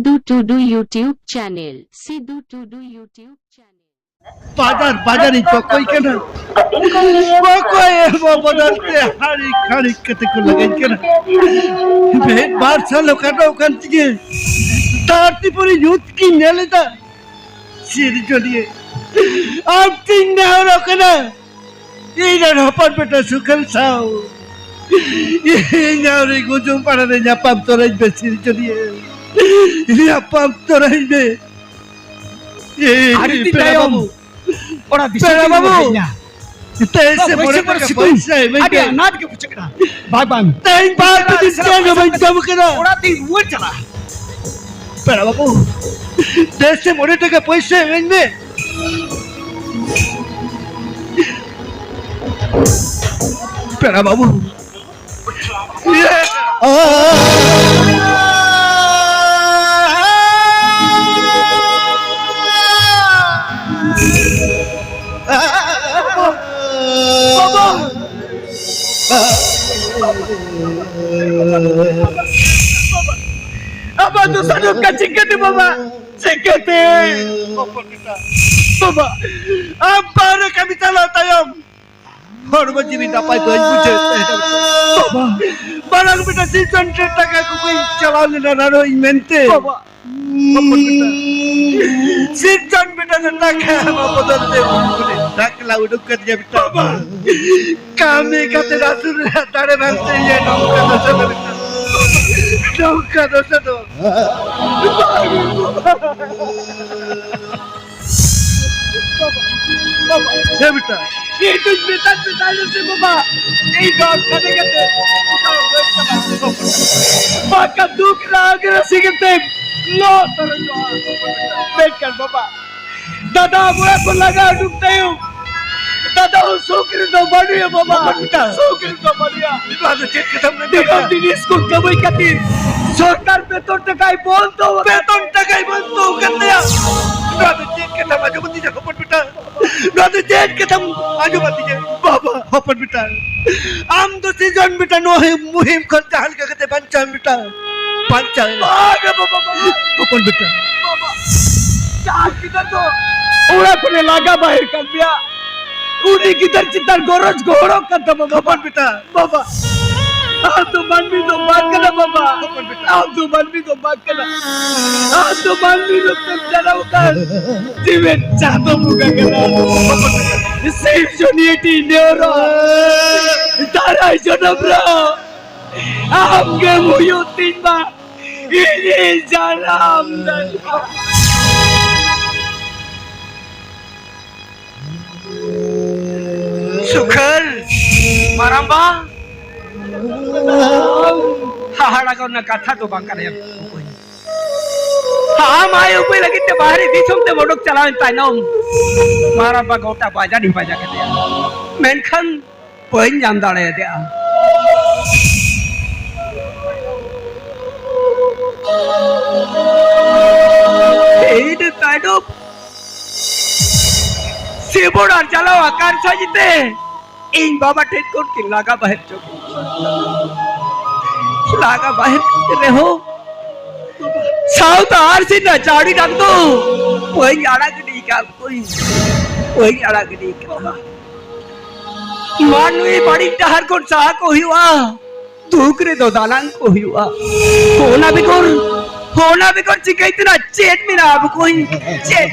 Sidhu Tudu YouTube channel, Sidhu Tudu YouTube channel. বাজার, বাজারে চকই কেন চকই বদলতে হাড়ি খাড়ি করে লাগাই কেন। ভেট বারসা লোকাটা ওখান থেকে। তার ত্রিপুরি ইউথ কি নেলে তা? সির জড়িয়ে আর তিন নেওয়ার ওখানে এই না হপার বেটা সুখেল সাও এই নাওরে গুজুম পাড়ারে জাপাম তোরাইবে সির জড়িয়ে জাপাম তোরাইবে যাই বাবু বাবু ওরা পেড়া বাবু Naro invente. Baba. Season Baba, kami kata rasul tare bangsa ya nongka dosa beta. Nongka dosa tu. Ya beta. Itu betan betan si baba. Ei baba. দাদা আমি এখন লাগা ঢুকতে দাদা ও সৌকরি তো বাড়িয়া বাবা সৌকরি তো বাড়িয়া Itu ada cek ketemu দিগম দিন স্কুল কামাই খাতির সরকার বেতন টাকায় বন্ধ বেতন টাকাই বলতো katanya. Itu ada cek ketemu aja mati jago pun beta. Itu ada cek ketemu aja mati jago. Baba, hopan beta. Am tu season beta no muhim kerja hal kata pancam beta. Pancam. আগে বাবা शाह किधर तो उड़ा लागा बाहर कर दिया। उड़ी किधर चितर गोरज घोड़ो तब तो बाबा। बेटा बाबा। हाँ तो मन भी तो बात करना बाबा। हाँ तो मन भी तो बात करना हाँ तो मन भी तो तुम चला उतार जीवन चाहता मुगा करना सेफ़ जोनियटी नेरो तारा जोनब्रा आपके मुझे तीन बार। ini jalan dan సుఖల్ మరంబా హాహాడగా ఉన్న కథతో బంకరయ్య હા માય ઉભી લગી તે બહાર દીસુમ તે મોડોક ચલાવે તાનો મારા પા ગોટા પાજા ડી પાજા કે મેનખન પૈન જાંદાળે તે આ એડ કાડો දෙබොඩන් ජලව අකාර සජිතේ ඉන් බබට එක්කොට ලාගා බහිර චොක ලාගා බහිර කරේ හෝ සෞතාර් සින්න චාඩි නන්දු ඔය අඩගඩී කක්කොයි ඔය අඩගඩී කක්කොයි මානුවේ බඩින් ටහර් කොන් සාක ඔහිවා දූකරේ දෝ දලං ඔහිවා හෝනා බිකොන් හෝනා බිකොන් චිකයිතන චේත් මිනාබ කොයි චේත්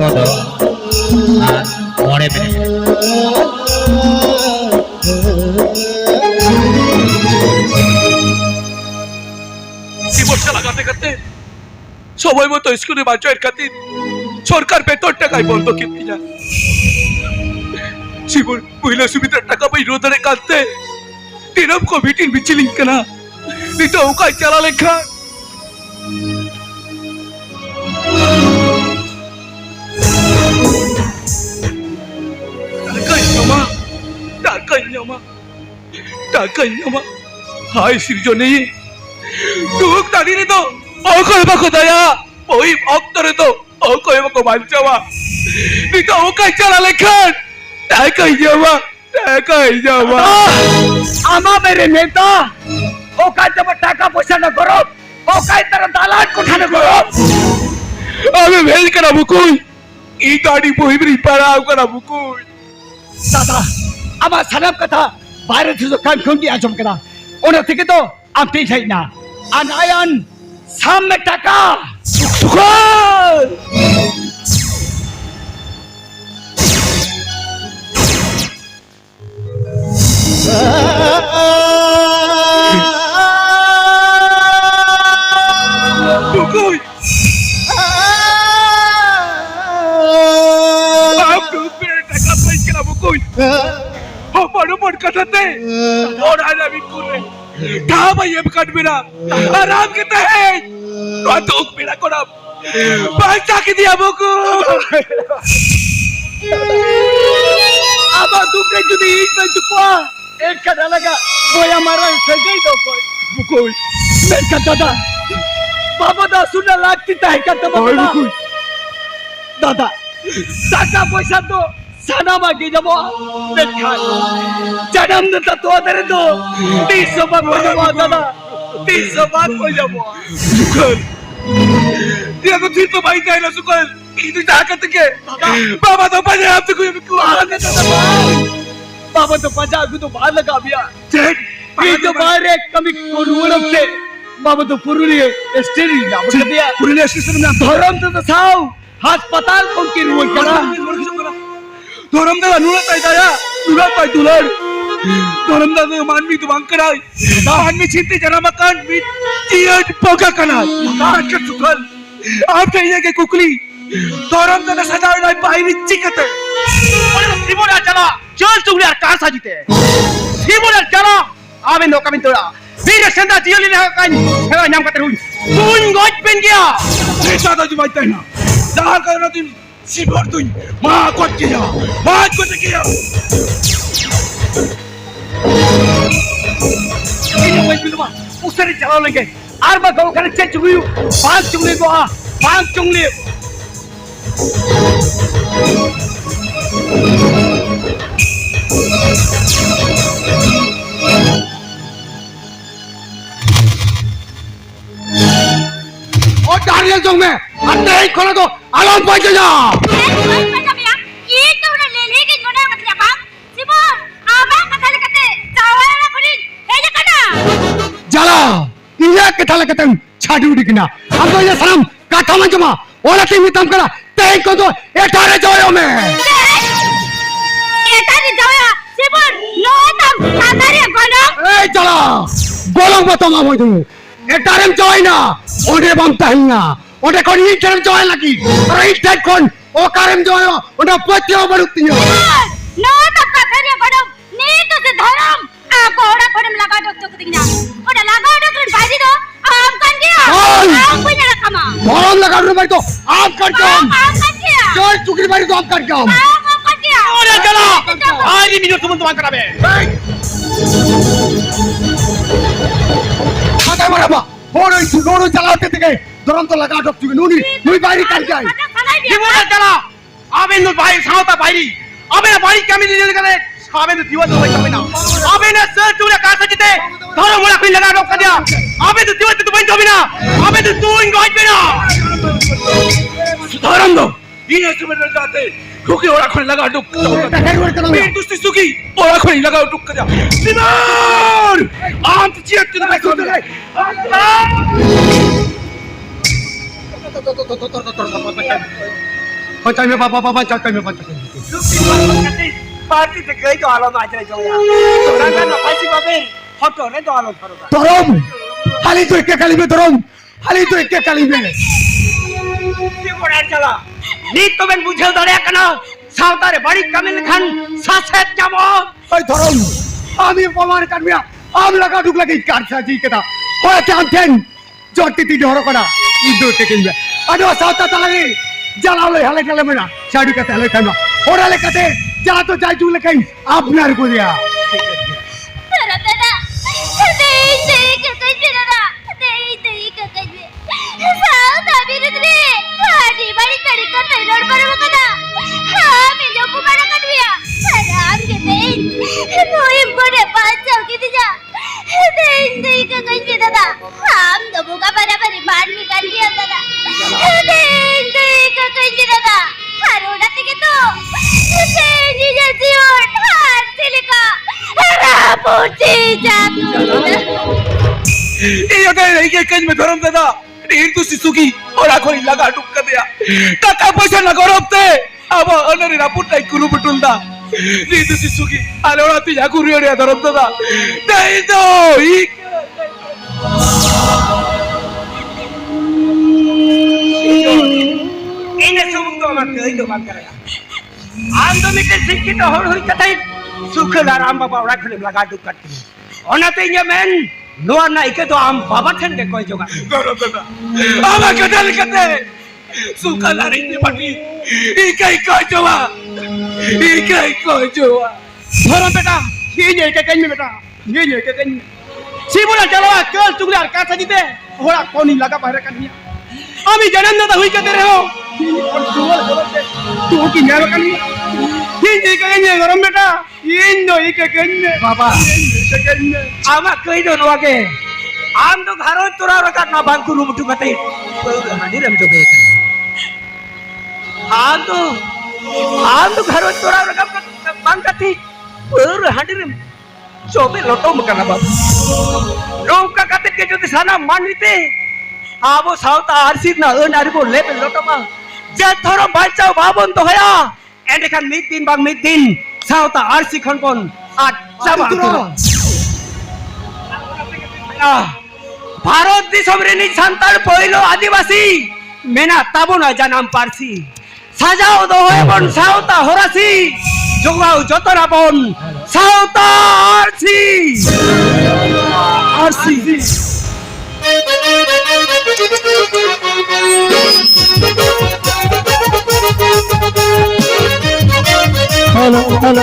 చేసుకోదు మోడే লাগাতে করতে সময় মতো স্কুলে বাচ্চার খাতির সরকার বেতন টাকায় বন্ধ কিনতে যায় জীবন মহিলা সুবিধার টাকা পাই রোদরে কাঁদতে। টেরম কমিটির মিছিল কেনা। এটা উকায় চালা লেখা জমা টাকাই জমা হায় সৃজনী তুক দাঁড়িয়ে তো অকয় বাকো দয়া ওই ভক্তরে তো অকয় বাকো বাঞ্চাওয়া নিতো উকাই চালা লেখান টাকাই জমা টাকাই জমা আমার মেরে নেতা ও কাজ তোমার টাকা পয়সা না করো ও কাজ তারা দালান কোঠানে করো আমি ভেল করা মুকুল এই গাড়ি বহিবরি পাড়াও করা মুকুল। দাদা আমার সারাপ কথা বাইরে থেকে কান খুঁটি আজম কেনা। ওনা থেকে তো আপনি চাই না। আর আয়ান সামনে টাকা। বড় বড় কথাতে ওর আজ আমি করে ঠা ভাই এম কাটবে না আরাম কে তে কত পেড়া করাম পয়সা কি দিয়া মুকুল আবার দুপুরে যদি ইট বাই চুকুয়া এক কাটা লাগা বই আমার সেগেই দো কই মুকুল মেরকা দাদা বাবা দা শুনে লাগতি তাই কাটা বাবা দাদা টাকা পয়সা তো সানা মাগি যাব দেখাই জনম দিতা তো আদরে তো তিনশো বার হয়ে যাবো দাদা তিনশো বার হয়ে যাবো সুকল তুই এখন তুই তো ভাই চাই না সুকল এই তুই ঢাকা থেকে বাবা তো পাশে আপনি কুই আমি কুয়া बाबा तो पचा को तो बाहर लगा दिया ये तो बाहर एक कमी कोरुवर से बाबा तो पुरुली स्टेरी ना बोल दिया পুরুলিয়া স্টেশন না धर्म तो तो साव अस्पताल कौन की रुआ करा ধরম দাদা নুরা তাই দাদা নুরা তাই দুলার ধরম দাদা মানবি তো বাঙ্করাই। মানবি ছিনতে জানা মাকান মি টিয়ার পোকা কানা আজকে সুকল আপ চাইয়ে কে কুকলি। ধরম দাদা সাজাও নাই বাইরে চিকাতে শ্রীমনের জ্বালা। চল চুগলি আর কার সাজিতে। শ্রীমনের জ্বালা। আবে নকামিন তোরা বীর সেন্দা জিয়লি না কান হেলা নাম কাতে হুই তুই গজ পেন গিয়া। দাদা তুই বাইতে না। যার কারণে তুই শিবর তুই মা করতে যা মা করতে গিয়া ini wai bilma usari jalao lenge arba gau kana che नारियल चौक में अंदर एक खोला तो आलम पहुंच जा जाला ये कथा लगते हैं छाड़ी उड़ी किना हम तो ये शरम कथा मन जमा ओला टीम तम करा ते को तो एठारे जायो में एठारे जायो सिबन लो तम सादारे गोलम ए चला गोलम बतामा मोय तुम्हें তো আলম পৌঁছে যা জ্বালা ইয়া কে থালে কেতেন ছাড়ি উঠি কিনা আমি তো সালাম কাঠা মঞ্চমা ওরা তুই মিতাম করা তাই কত এটারে জয় মে এই জ্বালা গোলং বতম আমই তুমি এটারে জয় না ওরে বাম তাই না ওটা কোন ইটারে জয় নাকি আর ইটা কোন ও কারেম জয় ওটা পতিও বড়ুতি গরম লাগানোর বাড়ি তো আম কাটকাম চল চুকরি বাড়ি তো আম কাটকাম ওরে জ্বালা আজ মিনিট তুমি তোমার করাবে মাথায় মারাবা বড় ইসু বড় চালাতে থেকে দুরন্ত লাগা ডক তুমি নুনি নুই বাইরে কাল যাই। শ্রীমনের জ্বালা আবে নো ভাই সাওতা বাইরি আবে বাড়ি কামি দিয়ে গেলে? আবে তো দিওয়া তো হবে না। আবে না স্যার চুরে কার সাজিতে ধরো মোরা কই লাগা রোকা দিয়া। আবে তো দিওয়া তো বন্ধ হবে না। আবে তো তুই গজ পেনা ধরম দো ইয়ে তুমি যাতে ঢুকে ওরা খনে লাগা ডুক মেন দুস্তি সুকি ওরা খনে লাগা ডুক যা সিমর আম চিয়াত তুই না করতে পঞ্চাশ মে বাবা বাবা চাকা মে পঞ্চাশ পার্টি থেকে তো আলো মাঝে জয়া। তোরা না পাইছি পাবে ফটো রে তো আলো ধরো। দরম খালি তুই কে খালি মে দরম খালি তো একে কালিবে। ত্রিপুরার জ্বালা নিত তবেন বুঝেও দাঁড়িয়ে কেন? সাঁওতার বাড়ি কামিল খান শাসের যাব ওই ধরম আমি প্রমাণ কাটবি আম লাগা ঢুকলা কি কাটছা জি কেটা ওরা কে জটি তিন হর করা। ইদো টেকিনবে আদো সাউতা তালাগে জ্বালালে হালে জ্বালে মেনা শাড়ি কাতে হালে খানা ওরা লেখাতে জ্বালা তো যাই চুলে খাই আপনার করিয়া Tara, tara! Dahil sa'yo kakasya na na! Dahil sa'yo medyo pumara ka niya! Haram ka din! Nuhim ko na pansaw kita siya! Dahil sa'yo kakasya na na! Ham, nabuka para pariban mi kandiyan na na! Dahil sa'yo kakasya na na! Haruna tige to! Dahil niya siyon! Har silika! Raputi jatuh! এই ওদের এই কাজ মে ধরম দাদা হিন্দু শিশু কি ওরা কই লাগা ঢুকা দেয়া টাকা পয়সা না গরবতে আবা অনরে রাপুটাই কুলু বুটুলদা হিন্দু শিশু কি আলে ওরা তুই জাকু রিয়া ধরম দাদা দেই তো ই। এই না সমুদ্র আমার কই তো বাদ করে আন্দোলিতে শিক্ষিত হর হই কথাই সুখলার আম বাবা ওরা খুলে লাগা ঢুকা অনাতে ইঞ্জামেন নোয়া নাই কে তো আম বাবা ঠেন ikay ko jowa ikay ko jowa ধরো বেটা এই যে কেন বেটা? এই যে কেন? শিবুরা জলবা কাল তুগলে আর কাছে দিতে ওরা কোনি লাগা বাইরে কানিয়া। আমি জানেন না হুই কে রে হো তুই কি নেল কানি এই যে কেন গরম বেটা। ইন দো ইকে কেন। বাবা। আমা কই দো নকে আম তো ঘরো তোরা রকাত না বাঙ্কু রুমটু গতে হানি তো আম তো আম তো ঘর তোরা রকা বাঙ্কাতি পর হানি রম চবে লটো মকানা বাবা নৌকা কাতে কে যদি সানা মানিতে আবো সাউতা আরসির না ön আরিবো লেবে লটো যে ধরো বাঁচাও বাবন তো হয়া এন্ডেখান মিদ দিন বাং মিদ দিন সাউতা আরসি খনপন আর চাবা ভারত দিশম রে নিজ সান্তাল পইল আদিবাসী মেনা তাবো না জানাম পারসি সাজাও দোহে বন সাউতা হরাসি যোগাও যত রাবন সাউতা আরসি আরসি হ্যালো হ্যালো।